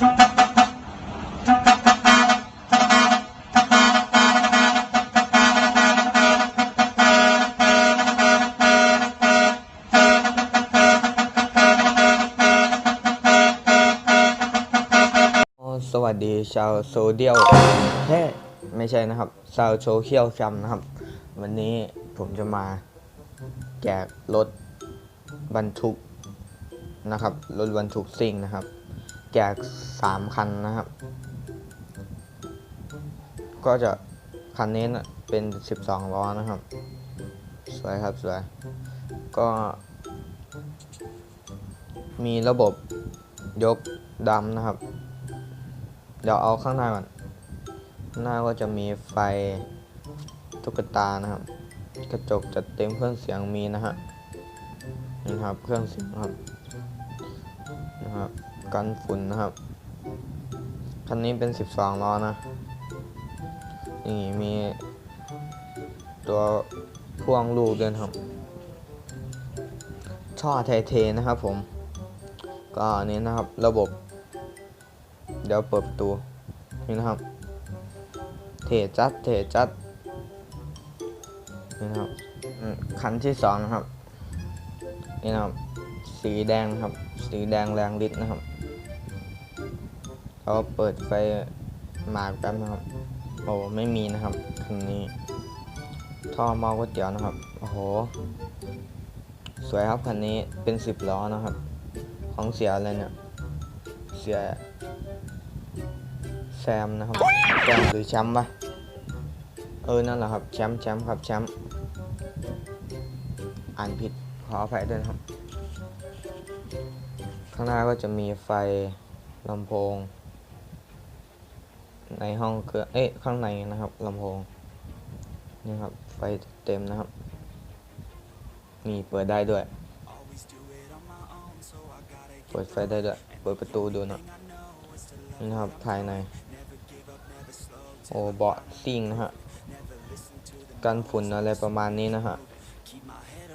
สวัสดีชาวโซเดียลแค่ไม่ใช่นะครับชาวโซเชียลจำนะครับ วันนี้ผมจะมาแจกรถบรรทุกนะครับ รถบรรทุกซิ่งนะครับ แจกสามคันนะครับ ก็จะคันนี้นะเป็น 12 ล้อนะครับ สวยครับสวย ก็ มีระบบยกดำนะครับ เดี๋ยวเอาข้างหน้าก่อน หน้าก็จะมีไฟตุ๊กตานะครับ กระจกจัดเต็มเครื่องเสียงมีนะฮะนี่นะครับเครื่องเสียงครับ กันฝุ่นนะครับ คันนี้เป็น 12 ล้อนะ นี่มีตัวพ่วงลูกด้วยนครับ ช่อไทเทนะครับผม ก็อันนี้นะครับระบบ เดี๋ยวเปิดประตูนี่นะครับ เทจัดเทจัดนี่นะครับคันที่สองนะครับนี่นะครับ สีแดงนะครับ สีแดงแรงฤทธิ์นะครับ เราเปิดไฟหมากแป๊บนะครับโอ้ไม่มีนะครับคันนี้ท่อหมอก๋วยเตี๋ยวนะครับโอ้โหสวยครับคันนี้เป็นสิบล้อนะครับ ของเสียอะไรเนี่ยเสียแซมนะครับแซมหรือแชมป์ปะเออนั่นแหละครับแชมป์แชมป์ครับแชมป์อ่านผิดขออภัยด้วยนครับ ข้างหน้าก็จะมีไฟลำโพง ในห้องเครื่องเอ๊ะข้างในนะครับลำโพงนี่ครับไฟเต็มนะครับ นี่เปิดได้ด้วย เปิดไฟได้ด้วย เปิดประตูดูน่อยนี่นะครับภายใน โอ้เบาะซิ่งนะฮะกันฝุ่นอะไรประมาณนี้นะฮะ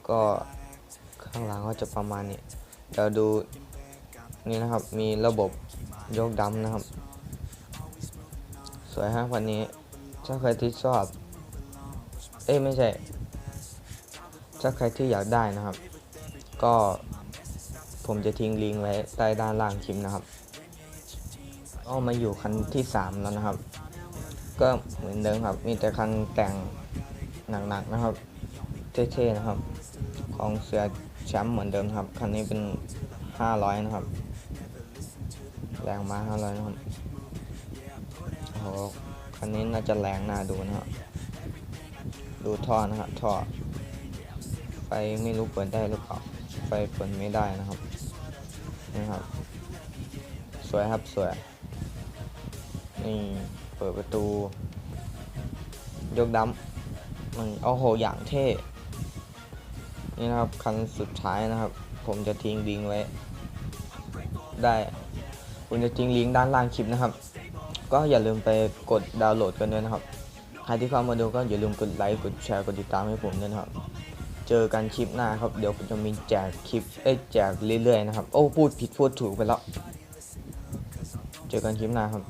ก็ข้างหลังก็จะประมาณนี้เดี๋ยวดูนี่นะครับมีระบบยกดำนะครับ สวยฮะวันนี้ถ้าใครที่ชอบ เอ้ไม่ใช่ ถ้าใครที่อยากได้นะครับ ก็ผมจะทิ้งลิงก์ไว้ใต้ด้านล่างคลิปนะครับก็มาอยู่คันที่ 3 แล้วนะครับ ก็เหมือนเดิมครับ มีแต่คันแต่งหนักๆนะครับ เท่ๆนะครับ ของเสือแชมป์เหมือนเดิมครับ คันนี้เป็น 500 นะครับ แรงมา500 นะครับ หคันนี้น่าจะแรงน่าดูนะครับดูท่อนะครับท่อ ไฟไม่รู้เปิดได้หรือเปล่า ไฟเปิดไม่ได้นะครับ นี่ครับ สวยครับสวย นี่เปิดประตู ยกดัมมันโอ้โหอย่างเท่ นี่นะครับคันสุดท้ายนะครับ ผมจะทิ้งลิงก์ไว้ ได้ผมจะทิ้งลิงก์ด้านล่างคลิปนะครับ ก็อย่าลืมไปกดดาวน์โหลดกันด้วยนะครับ ใครที่เข้ามาดูก็อย่าลืมกดไลค์กดแชร์กดติดตามให้ผมด้วยนะครับ เจอกันคลิปหน้าครับ เดี๋ยวผมจะมีแจกคลิปเอ้ยแจกเรื่อยๆนะครับ โอ้พูดผิดพูดถูกไปแล้ว เจอกันคลิปหน้าครับ